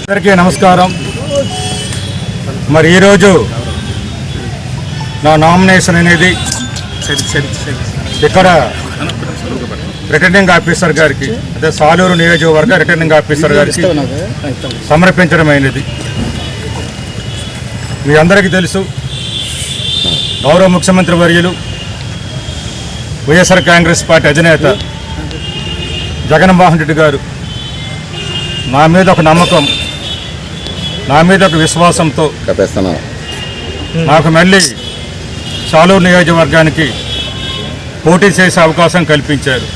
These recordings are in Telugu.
అందరికీ నమస్కారం. మరి ఈరోజు నా నామినేషన్ అనేది ఇక్కడ రిటర్నింగ్ ఆఫీసర్ గారికి అదే సాలూరు నియోజకవర్గ రిటర్నింగ్ ఆఫీసర్ గారికి సమర్పించడమైనది. మీ అందరికీ తెలుసు గౌరవ ముఖ్యమంత్రి వర్యులు వైఎస్ఆర్ కాంగ్రెస్ పార్టీ అధినేత జగన్మోహన్ రెడ్డి గారు నా మీద ఒక నమ్మకం నా మీద ఒక విశ్వాసంతో నాకు మళ్ళీ చాలూరు నియోజకవర్గానికి పోటీ చేసే అవకాశం కల్పించారు.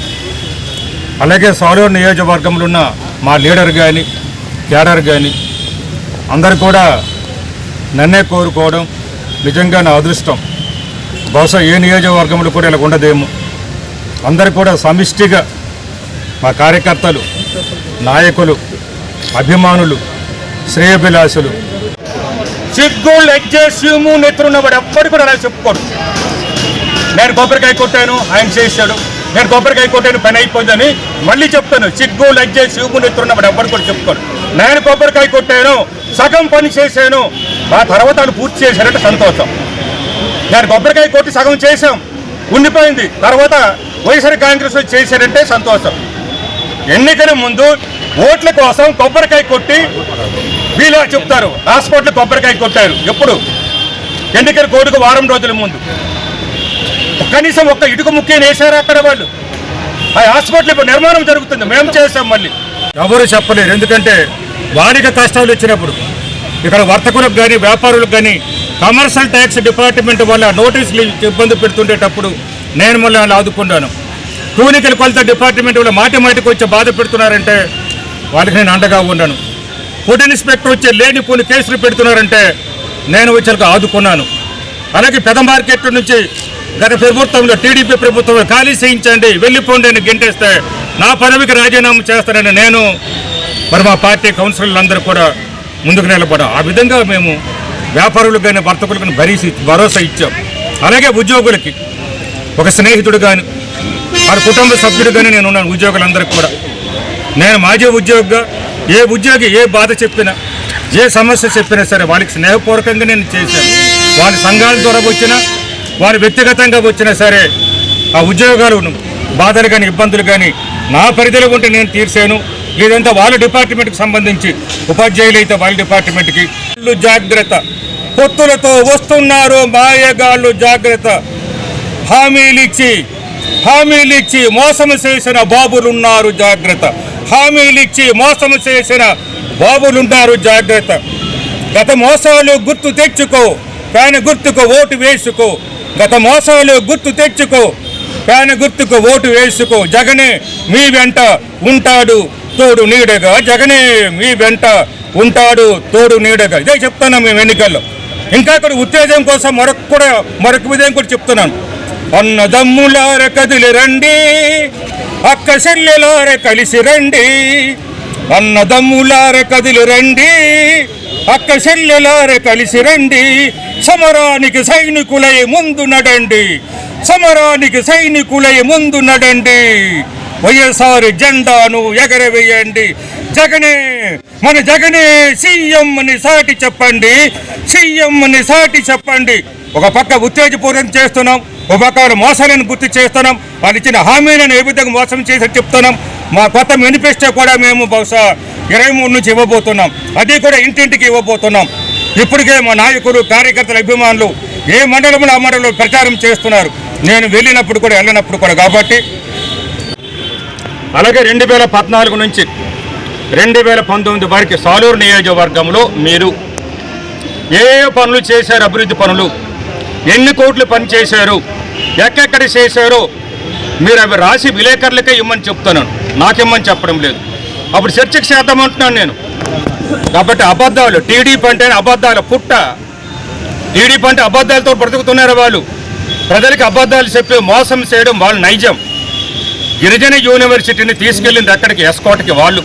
అలాగే సాలూరు నియోజకవర్గంలో ఉన్న మా లీడర్ కానీ క్యాడర్ కానీ అందరు కూడా నన్నే కోరుకోవడం నిజంగా నా అదృష్టం. బహుశా ఏ నియోజకవర్గంలో కూడా ఇలా ఉండదేమో. అందరు కూడా సమిష్టిగా మా కార్యకర్తలు నాయకులు అభిమానులు శ్రేయభిలాషులు. సిగ్గు లెజ్జేసిము నెత్తున్నవాడు ఎవ్వడు కూడా అలా చెప్పుకోడు. నేను కొబ్బరికాయ కొట్టాను ఆయన చేశాడు. నేను కొబ్బరికాయ కొట్టాను పని అయిపోయిందని మళ్ళీ చెప్తాను. సిగ్గు లజ్జే శివుము నెత్తున్నవాడు ఎవ్వడు కూడా చెప్పుకోడు. నేను కొబ్బరికాయ కొట్టాను సగం పని చేశాను. ఆ తర్వాత పూర్తి చేశారంటే సంతోషం. నేను కొబ్బరికాయ కొట్టి సగం చేసాం ఉండిపోయింది. తర్వాత వైఎస్ఆర్ కాంగ్రెస్ చేశారంటే సంతోషం. ఎన్నికల ముందు ఓట్ల కోసం కొబ్బరికాయ కొట్టి వీళ్ళు చెప్తారు. హాస్పిటల్ కొబ్బరికాయ కొట్టారు. ఎప్పుడు? ఎన్నికల కోడుకు వారం రోజుల ముందు. కనీసం ఒక్క ఇటుక ముఖ్యం వేశారు అక్కడ వాళ్ళు? ఆ హాస్పిటల్ ఇప్పుడు నిర్మాణం జరుగుతుంది. మేము చేసాం మళ్ళీ. ఎవరు చెప్పలేరు. ఎందుకంటే వారికి కష్టాలు వచ్చినప్పుడు ఇక్కడ వర్తకులకు కానీ వ్యాపారులకు కానీ కమర్షియల్ ట్యాక్స్ డిపార్ట్మెంట్ వల్ల నోటీసులు ఇబ్బంది పెడుతుండేటప్పుడు నేను మళ్ళీ వాళ్ళు ఆదుకున్నాను. కూనికల కొలత డిపార్ట్మెంట్ వల్ల మాటి మాటికి వచ్చి బాధ పెడుతున్నారంటే వాళ్ళకి నేను అండగా ఉన్నాను. ఫుడ్ ఇన్స్పెక్టర్ వచ్చి లేని కొన్ని కేసులు పెడుతున్నారంటే నేను వచ్చేలకు ఆదుకున్నాను. అలాగే పెద్ద మార్కెట్ నుంచి గత ప్రభుత్వంలో టీడీపీ ప్రభుత్వంలో ఖాళీ చేయించండి వెళ్ళిపోండి అని గెంటేస్తే నా పదవికి రాజీనామా చేస్తానని నేను మరి మా పార్టీ కౌన్సిలర్లందరూ కూడా ముందుకు నిలబడాం ఆ విధంగా మేము వ్యాపారులకు కానీ వర్తకులకు కానీ భరీసి భరోసా ఇచ్చాం. అలాగే ఉద్యోగులకి ఒక స్నేహితుడు కానీ వారి కుటుంబ సభ్యుడు కానీ నేను ఉన్నాను ఉద్యోగులందరికీ కూడా. నేను మాజీ ఉద్యోగిగా ఏ ఉద్యోగి ఏ బాధ చెప్పినా ఏ సమస్య చెప్పినా సరే వాళ్ళకి స్నేహపూర్వకంగా నేను చేశాను. వారి సంఘాల ద్వారా వచ్చినా వారి వ్యక్తిగతంగా వచ్చినా సరే ఆ ఉద్యోగాలు బాధలు కానీ ఇబ్బందులు కానీ నా పరిధిలో ఉంటే నేను తీర్చాను. లేదంటే వాళ్ళ డిపార్ట్మెంట్కి సంబంధించి ఉపాధ్యాయులు అయితే వాళ్ళ డిపార్ట్మెంట్కి. జాగ్రత్త. పొత్తులతో వస్తున్నారు మాయగాళ్ళు జాగ్రత్త. హామీలిచ్చి హామీలిచ్చి మోసము చేసిన బాబులున్నారు జాగ్రత్త. హామీలిచ్చి మోసము చేసిన బాబులున్నారు జాగ్రత్త. గత మోసాలు గుర్తు తెచ్చుకో పేన గుర్తుకు ఓటు వేసుకో. గత మోసాలు గుర్తు తెచ్చుకో పేన గుర్తుకు ఓటు వేసుకో. జగనే మీ వెంట ఉంటాడు. తోడు నీడగా జగనే మీ వెంట ఉంటాడు తోడు నీడగా. ఇదే చెప్తున్నాం మేము ఎన్నికల్లో. ఇంకా ఇక్కడ ఉత్తేజం కోసం మరొక కూడా మరొక విధంగా కూడా చెప్తున్నాను. అన్నదమ్ములార కదిలి రండి అక్క చెల్లెలార కలిసి రండి అన్నదమ్ములార కదిలి రండి అక్క చెల్లెలార కలిసి రండి సమరానికి సైనికులై ముందు నడండి సమరానికి సైనికులై ముందు నడండి. వైఎస్ఆర్ జెండాను ఎగరవేయండి. జగనే మన జగనే సీఎం అని సాటి చెప్పండి. సీఎం అని సాటి చెప్పండి. ఒక పక్క ఉత్తేజపూర్వం చేస్తున్నాం ఒక పక్క మోసాలను గుర్తు చేస్తున్నాం వాళ్ళు ఇచ్చిన హామీలను ఏ విధంగా మోసం చేసి చెప్తున్నాం. మా కొత్త మేనిఫెస్టో కూడా మేము బహుశా ఇరవై మూడు నుంచి ఇవ్వబోతున్నాం. అది కూడా ఇంటింటికి ఇవ్వబోతున్నాం. ఇప్పటికే మా నాయకులు కార్యకర్తల అభిమానులు ఏ మండలంలో ఆ మండలంలో ప్రచారం చేస్తున్నారు. నేను వెళ్ళినప్పుడు కూడా వెళ్ళినప్పుడు కూడా కాబట్టి అలాగే రెండు వేల పద్నాలుగు నుంచి రెండు వేల పంతొమ్మిది వరకు సాలూరు నియోజకవర్గంలో మీరు ఏ ఏ పనులు చేశారు అభివృద్ధి పనులు? ఎన్ని కోట్లు పని చేశారు ఎక్కడెక్కడ చేశారో మీరు అవి రాసి విలేకరులకే ఇమ్మని చెప్తున్నాను. నాకిమ్మని చెప్పడం లేదు. అప్పుడు చర్చకు చేద్దామంటున్నాను నేను. కాబట్టి అబద్ధాలు టీడీపీ అంటే అబద్ధాల పుట్ట. టీడీపీ అంటే అబద్ధాలతో బ్రతుకుతున్నారు వాళ్ళు? ప్రజలకు అబద్ధాలు చెప్పి మోసం చేయడం వాళ్ళ నైజం. గిరిజన యూనివర్సిటీని తీసుకెళ్ళింది అక్కడికి ఎస్కోట్కి వాళ్ళు.